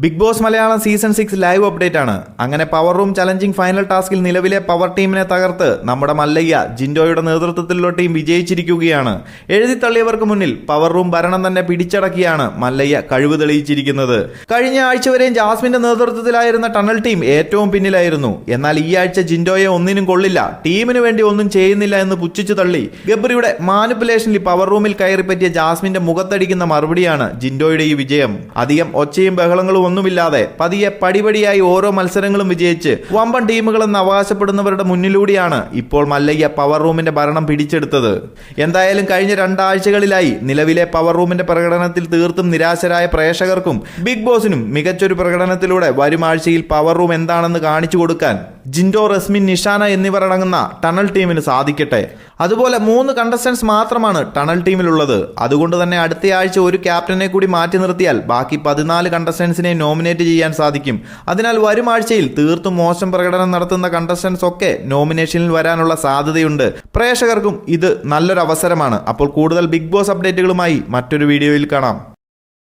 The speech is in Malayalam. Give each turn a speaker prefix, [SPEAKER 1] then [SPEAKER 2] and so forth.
[SPEAKER 1] Big boss Malayalam season six live update ആണ്. അങ്ങനെ പവർ റൂം ചലഞ്ചിങ് ഫൈനൽ ടാസ്കിൽ നിലവിലെ പവർ ടീമിനെ തകർത്ത് നമ്മുടെ മല്ലയ്യ ജിൻഡോയുടെ നേതൃത്വത്തിലുള്ള ടീം വിജയിച്ചിരിക്കുകയാണ്. എഴുതി തള്ളിയവർക്ക് മുന്നിൽ പവർ റൂം ഭരണം തന്നെ പിടിച്ചടക്കിയാണ് മല്ലയ്യ കഴിവ് തെളിയിച്ചിരിക്കുന്നത്. കഴിഞ്ഞ ആഴ്ച വരെയും ജാസ്മിന്റെ നേതൃത്വത്തിലായിരുന്ന ടണൽ ടീം ഏറ്റവും പിന്നിലായിരുന്നു. എന്നാൽ ഈ ആഴ്ച ജിൻഡോയെ ഒന്നിനും കൊള്ളില്ല. ടീമിന് വേണ്ടി ഒന്നും ചെയ്യുന്നില്ല എന്ന് പുച്ഛിച്ചു തള്ളി ഗബ്രിയുടെ മാനിപ്പുലേഷനിൽ പവർ റൂമിൽ കയറിപ്പറ്റിയ ജാസ്മിന്റെ മുഖത്തടിക്കുന്ന മറുപടിയാണ് ജിൻഡോയുടെ ഈ വിജയം. അധികം ഒച്ചയും ബഹളങ്ങളും ഒന്നുമില്ലാതെ പതിയെ പടിപടിയായി ഓരോ മത്സരങ്ങളും വിജയിച്ച് വമ്പൻ ടീമുകളെന്ന് അവകാശപ്പെടുന്നവരുടെ മുന്നിലൂടെയാണ് ഇപ്പോൾ മല്ലയ്യ പവർ റൂമിന്റെ ഭരണം പിടിച്ചെടുത്തത്. എന്തായാലും കഴിഞ്ഞ രണ്ടാഴ്ചകളിലായി നിലവിലെ പവർ റൂമിന്റെ പ്രകടനത്തിൽ തീർത്തും നിരാശരായ പ്രേക്ഷകർക്കും ബിഗ് ബോസിനും മികച്ചൊരു പ്രകടനത്തിലൂടെ വരും ആഴ്ചയിൽ പവർ റൂം എന്താണെന്ന് കാണിച്ചു കൊടുക്കാൻ ജിൻഡോ റസ്മിൻ നിഷാന എന്നിവർ അടങ്ങുന്ന ടണൽ ടീമിന് സാധിക്കട്ടെ. അതുപോലെ മൂന്ന് കണ്ടസ്റ്റൻസ് മാത്രമാണ് ടണൽ ടീമിലുള്ളത്. അതുകൊണ്ട് തന്നെ അടുത്ത ആഴ്ച ഒരു ക്യാപ്റ്റനെ കൂടി മാറ്റി നിർത്തിയാൽ ബാക്കി പതിനാല് കണ്ടസ്റ്റൻസിനെ നോമിനേറ്റ് ചെയ്യാൻ സാധിക്കും. അതിനാൽ വരും ആഴ്ചയിൽ തീർത്തും മോശം പ്രകടനം നടത്തുന്ന കണ്ടസ്റ്റൻസ് ഒക്കെ നോമിനേഷനിൽ വരാനുള്ള സാധ്യതയുണ്ട്. പ്രേക്ഷകർക്കും ഇത് നല്ലൊരു അവസരമാണ് അപ്പോൾ കൂടുതൽ ബിഗ് ബോസ് അപ്ഡേറ്റുകളുമായി മറ്റൊരു വീഡിയോയിൽ കാണാം.